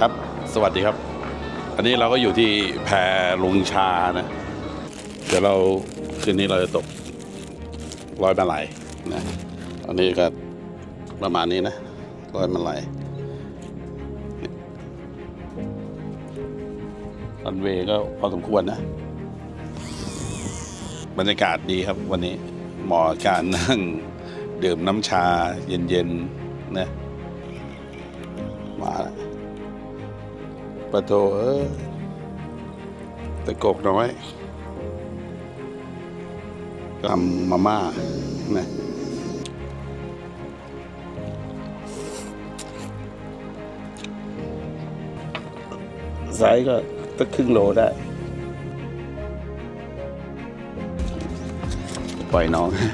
ครับ สวัสดีครับ อันนี้เราก็อยู่ที่แพลุงชานะ เดี๋ยวเราคืนนี้เราจะตกร้อยมาไหลนะอันนี้ก็ประมาณนี้นะร้อยมาไหลรันเวย์ก็พอสมควรนะ บรรยากาศดีครับวันนี้เหมาะการนั่ง ดื่มน้ำชาเย็นๆนะ ปะโถเออแตะกกน้อยกำมาม่านะไซส์ก็ตั้งครึ่งโลได้ ปล่อยน้องฮะ